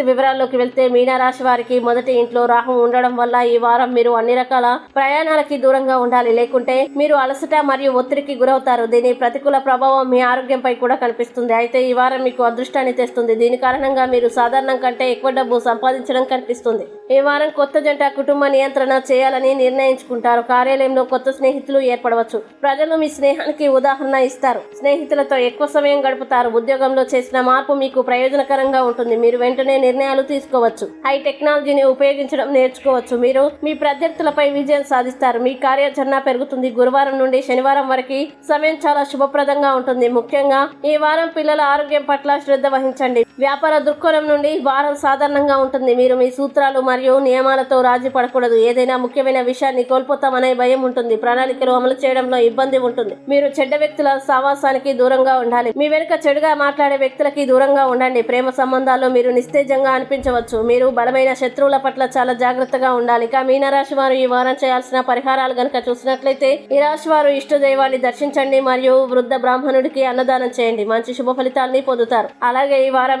వివరాల్లోకి వెళ్తే మీనరాశి వారికి మొదటి ఇంట్లో రాహు ఉండడం వల్ల ఈ వారం మీరు అన్ని రకాల ప్రయాణాలకి దూరంగా ఉండాలి. లేకుంటే మీరు అలసట మరియు ఒత్తిడికి గురవుతారు. దీని ప్రతికూల ప్రభావం మీ ఆరోగ్యంపై కూడా కనిపిస్తుంది. అయితే ఈ వారం మీకు అదృష్టాన్ని తెస్తుంది. దీని కారణంగా మీరు సాధారణం కంటే ఎక్కువ డబ్బు సంపాదించడం కనిపిస్తుంది. ఈ వారం కొత్త జంట కుటుంబ నియంత్రణ చేయాలని నిర్ణయించుకుంటారు. కార్యాలయంలో కొత్త స్నేహితులు ఏర్పడవచ్చు. ప్రజలు మీ స్నేహానికి ఉదాహరణ ఇస్తారు. స్నేహితులతో ఎక్కువ సమయం గడుపుతారు. ఉద్యోగంలో చేసిన మార్పు మీకు ప్రయోజనకరంగా ఉంటుంది. మీరు వెంటనే నిర్ణయాలు తీసుకోవచ్చు. హై టెక్నాలజీని ఉపయోగించడం నేర్చుకోవచ్చు. మీరు మీ ప్రత్యర్థులపై విజయం సాధిస్తారు. మీ కార్యాచరణ పెరుగుతుంది. గురువారం నుండి శనివారం వరకు సమయం చాలా శుభప్రదంగా ఉంటుంది. ముఖ్యంగా ఈ వారం పిల్లల ఆరోగ్యం పట్ల శ్రద్ధ వహించండి. వ్యాపార దృక్కోణం నుండి వారం సాధారణంగా ఉంటుంది. మీరు మీ సూత్రాలు మరియు నియమాలతో రాజీ పడకూడదు. ఏదైనా ముఖ్యమైన విషయాన్ని కోల్పోతామనే భయం ఉంటుంది. ప్రణాళికలు అమలు చేయడంలో ఇబ్బంది ఉంటుంది. మీరు చెడ్డ వ్యక్తుల సావాసానికి దూరంగా ఉండాలి. మీ వెనుక చెడుగా మాట్లాడే వ్యక్తులకి దూరంగా ఉండండి. ప్రేమ సంబంధాల్లో మీరు నిస్తేజంగా అనిపించవచ్చు. మీరు బలమైన శత్రువుల పట్ల చాలా జాగ్రత్తగా ఉండాలి. ఇక మీనరాశి వారు ఈ వారం చేయాల్సిన పరిహారాలు గనుక చూసినట్లయితే ఈ రాశి వారు ఇష్ట దైవాన్ని దర్శించండి మరియు వృద్ధ బ్రాహ్మణుడికి అన్నదానం చేయండి. మంచి శుభ ఫలితాలని పొందుతారు. అలాగే ఈ వారం